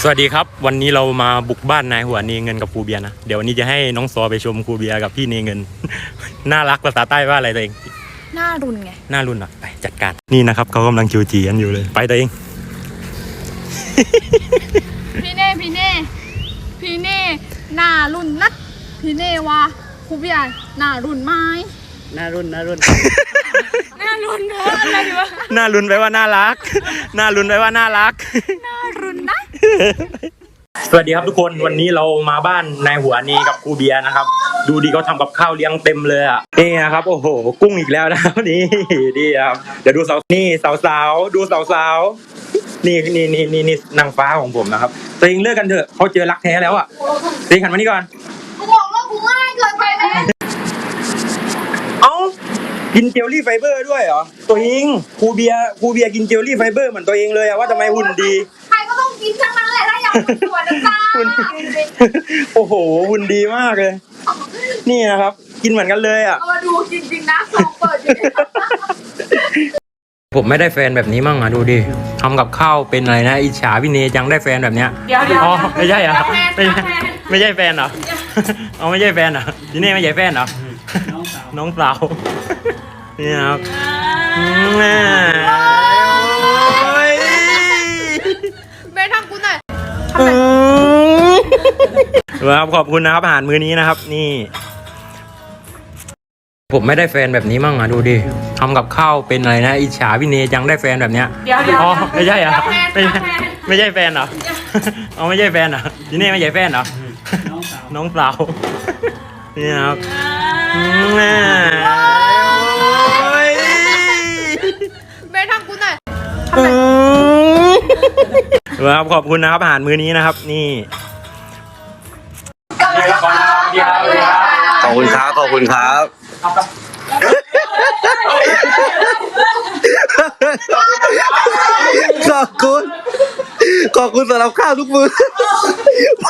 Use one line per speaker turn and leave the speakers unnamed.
สวัสดีครับ วันนี้เรามาบุกบ้านนายหัวเนเงินกับครูเบียร์นะ เดี๋ยววันนี้จะให้น้องซอไปชมครูเบียร์กับพี่เนเงิน น่ารักภาษาใต้ว่าอะไรตัวเอง
หน้ารุนไง
น่ารุ่นอะ ไปจัดการ นี่นะครับเขากำลังคิวจีกันอยู่เลย ไปตัวเอง
พี่เน่ พี่เน่ พี่เน่ หน้ารุนนักพี่เน่ว่าครูพี่ใหญ่หน้ารุนไหม
น่ารุ่นน่ารุ่น
ห น้ารุนเนอะอะไรวะ
น่ารุ่นไปลว่าน่ารัก น่ารุ่นไปลว่าน่ารัก
หน้ารุนนะ
สวัสดีครับทุกคนวันนี้เรามาบ้านนายหัวเนกับครูเบียร์นะครับ ดูดีเขาทำกับข้าวเลี้ยงเต็มเลยอะนี่นะครับโอ้โห กุ้งอีกแล้วนะครับนี่ดีครับเดี๋ยวดูสาวนี่สาวสาวๆดูสาวสาวๆนี่นี่นี่นี่นี่นางฟ้าของผมนะครับตัวเองเลิกกันเถอะเขาเจอรักแท้แล้วอะตัวเองหันมานี่ก่อน
กูบอกว่ากูง่ายเกินไปไหม
เอ้า กินเจลลี่ไฟเบอร์ด้วยเหรอ ตัวเองครูเบียร์ครูเบียร์กินเจลลี่ไฟเบอร์เหมือนตัวเองเลยอะว่าทำไมหุ่นดี
ใครก็ต้องกินทั้งนั้นแหละถ้าอยากสวยนะจ๊ะ
หุ่น โอ้โห หุ่นดีมากเลย นี่นะครับ กินเหมือนกันเลยอะ
เอามาดูจริงๆนะสองเปิดอยู่เนี่ย
ผมไม่ได้แฟนแบบนี้มั่งอะดูดิทำกับข้าวเป็นอะไรนะ อิจฉาพี่เนจังได้แฟนแบบเนี้ย
เดี๋ยวเดี๋ยว
อ๋อไม่ใช่เหรอไม่ใช่
แฟน
ไม่ใช่แฟนเหรอเอาไม่ใช่แฟนเหรอพี่เนไม่ใช่แฟนเหรอ
น้องสาว
น้องสาวนี่นะครับแม่
เบนทำกูหน่อย
ครับขอบคุณนะครับอาหารมื้อนี้นะครับ นี่ ผมไม่ได้แฟนแบบนี้มั่งอะดูดิทำกับข้าวเป็นอะไรนะ อิจฉาพี่เนจังได้แฟนแบบเนี้ย
เดี๋ยวเดี๋ยว
อ๋อไม่ใช่เหรอ
แฟน
ไม่ใช่
แฟน
ไม่ใช่แฟนเหรอเอาไม่ใช่แฟนเหรอพี่เน่ไม่ใช่แฟนเหรอ
น้องสาว
น้องสาวนี่นะครับแม่ ครับขอบคุณนะครับอาหารมื้อนี้นะครับ นี่
ขอบคุณครับขอบคุณครับขอบคุณขอบคุณสำหรับข้าวทุกมือไป